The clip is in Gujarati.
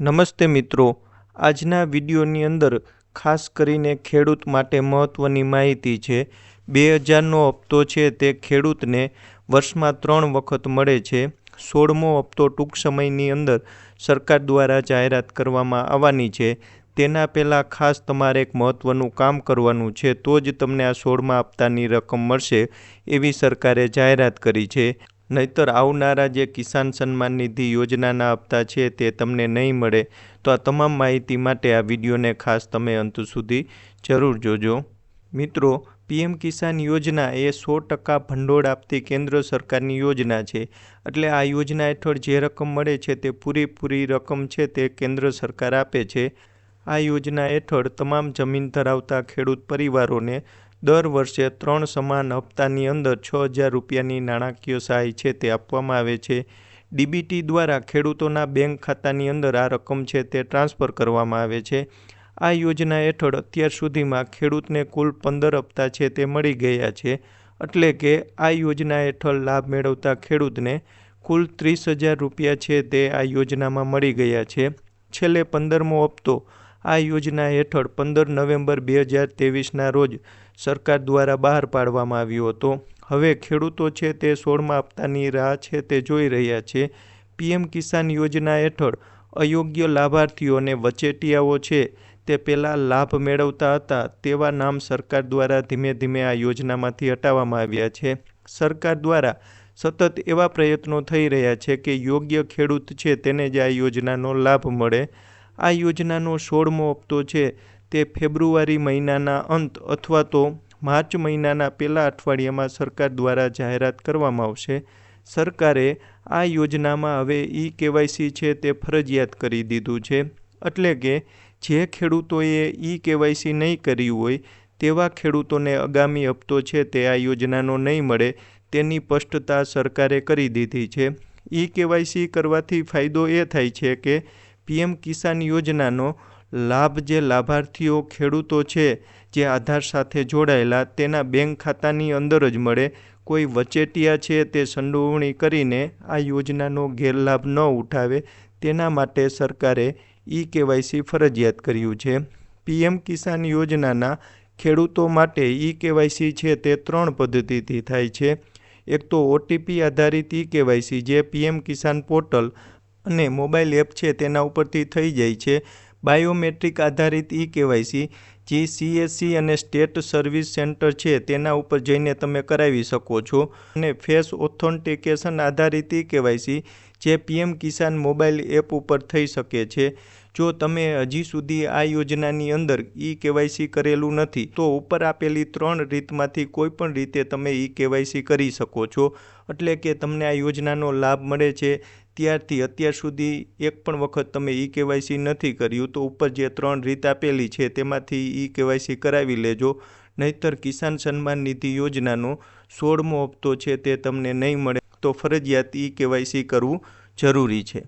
નમસ્તે મિત્રો. આજના વિડીયોની અંદર ખાસ કરીને ખેડૂત માટે મહત્ત્વની માહિતી છે. બે હજારનો હપ્તો છે તે ખેડૂતને વર્ષમાં ત્રણ વખત મળે છે. સોળમો હપ્તો ટૂંક સમયની અંદર સરકાર દ્વારા જાહેરાત કરવામાં આવવાની છે. તેના પહેલાં ખાસ તમારે એક મહત્ત્વનું કામ કરવાનું છે, તો જ તમને આ સોળમા હપ્તાની રકમ મળશે એવી સરકારે જાહેરાત કરી છે. નહીતર આવનારા જે કિસાન સન્માન નિધિ યોજનાના હપ્તા છે તે તમને નહીં મળે, તો આ તમામ માહિતી માટે આ વિડીયોને ખાસ તમે અંત સુધી જરૂર જોજો. મિત્રો, પીએમ કિસાન યોજના એ સો ટકા ભંડોળ આપતી કેન્દ્ર સરકારની યોજના છે, એટલે આ યોજના હેઠળ જે રકમ મળે છે તે પૂરેપૂરી રકમ છે તે કેન્દ્ર સરકાર આપે છે. આ યોજના હેઠળ તમામ જમીન ધરાવતા ખેડૂત પરિવારોને દર વર્ષે ત્રણ સમાન હપ્તાની અંદર છ હજાર રૂપિયાની નાણાકીય સહાય છે તે આપવામાં આવે છે. ડીબીટી દ્વારા ખેડૂતોના બેંક ખાતાની અંદર આ રકમ છે તે ટ્રાન્સફર કરવામાં આવે છે. આ યોજના હેઠળ અત્યાર સુધીમાં ખેડૂતને કુલ પંદર હપ્તા છે તે મળી ગયા છે. એટલે કે આ યોજના હેઠળ લાભ મેળવતા ખેડૂતને કુલ ત્રીસ હજાર રૂપિયા છે તે આ યોજનામાં મળી ગયા છે. છેલ્લે પંદરમો હપ્તો આ યોજના હેઠળ પંદર નવેમ્બર બે હજાર ત્રેવીસના રોજ સરકાર દ્વારા બહાર પાડવામાં આવ્યો હતો. હવે ખેડૂતો છે તે સોળમા હપ્તાની રાહ છે તે જોઈ રહ્યા છે. પીએમ કિસાન યોજના હેઠળ અયોગ્ય લાભાર્થીઓને વચેટિયાઓ છે તે પહેલાં લાભ મેળવતા હતા તેવા નામ સરકાર દ્વારા ધીમે ધીમે આ યોજનામાંથી હટાવવામાં આવ્યા છે. સરકાર દ્વારા સતત એવા પ્રયત્નો થઈ રહ્યા છે કે યોગ્ય ખેડૂત છે તેને જ આ યોજનાનો લાભ મળે. આ યોજનાનો સોળમો હપ્તો છે. તે ફેબ્રુઆરી મહિનાના અંત અથવા તો માર્ચ મહિનાના પહેલા અઠવાડિયામાં સરકાર દ્વારા જાહેરાત કરવામાં આવશે. સરકારે આ યોજનામાં હવે ઈ કેવાયસી છે તે ફરજિયાત કરી દીધું છે. એટલે કે જે ખેડૂતોએ ઈ કેવાયસી નહીં કર્યું હોય તેવા ખેડૂતોને આગામી હપ્તો છે તે આ યોજનાનો નહીં મળે તેની સ્પષ્ટતા સરકારે કરી દીધી છે. ઈ કેવાયસી કરવાથી ફાયદો એ થાય છે કે પીએમ કિસાન યોજનાનો લાભ જે લાભાર્થીઓ ખેડૂતો છે, જે આધાર સાથે જોડાયેલા, તેના બેંક ખાતાની અંદર જ મળે. કોઈ વચેટિયા છે તે સંડોવણી કરીને આ યોજનાનો ગેરલાભ ન ઉઠાવે. તેના માટે સરકારે ઈ કેવાયસી ફરજિયાત કર્યું છે. પીએમ કિસાન યોજનાના ખેડૂતો માટે ઈ કેવાયસી છે તે ત્રણ પદ્ધતિથી થાય છે. એક તો ઓટીપી આધારિત ઈ કેવાયસી જે પીએમ કિસાન પોર્ટલ અને મોબાઈલ એપ છે તેના ઉપરથી થઈ જાય છે. બાયોમેટ્રિક આધારિત ઈ કેવાયસી જે સીએસસી અને સ્ટેટ સર્વિસ સેન્ટર છે તેના ઉપર જઈને તમે કરાવી શકો છો. અને ફેસ ઓથોન્ટિકેશન આધારિત ઈ કેવાયસી જે પીએમ કિસાન મોબાઈલ એપ ઉપર થઈ શકે છે. જો તમે હજી સુધી આ યોજનાની અંદર ઈ કેવાયસી કરેલું નથી, તો ઉપર આપેલી ત્રણ રીતમાંથી કોઈ પણ રીતે તમે ઈ કેવાયસી કરી શકો છો. એટલે કે તમને આ યોજનાનો લાભ મળે છે. ત્યારથી અત્યાર સુધી એક પણ વખત તમે ઈ કેવાયસી નથી કર્યું, તો ઉપર જે ત્રણ રીત આપેલી છે તેમાંથી ઈ કેવાયસી કરાવી લેજો. નહીતર કિસાન સન્માન નિધિ યોજનાનો સોળમો હપ્તો છે તે તમને નહીં મળે, તો ફરજિયાત ઈ કેવાયસી કરવું જરૂરી છે.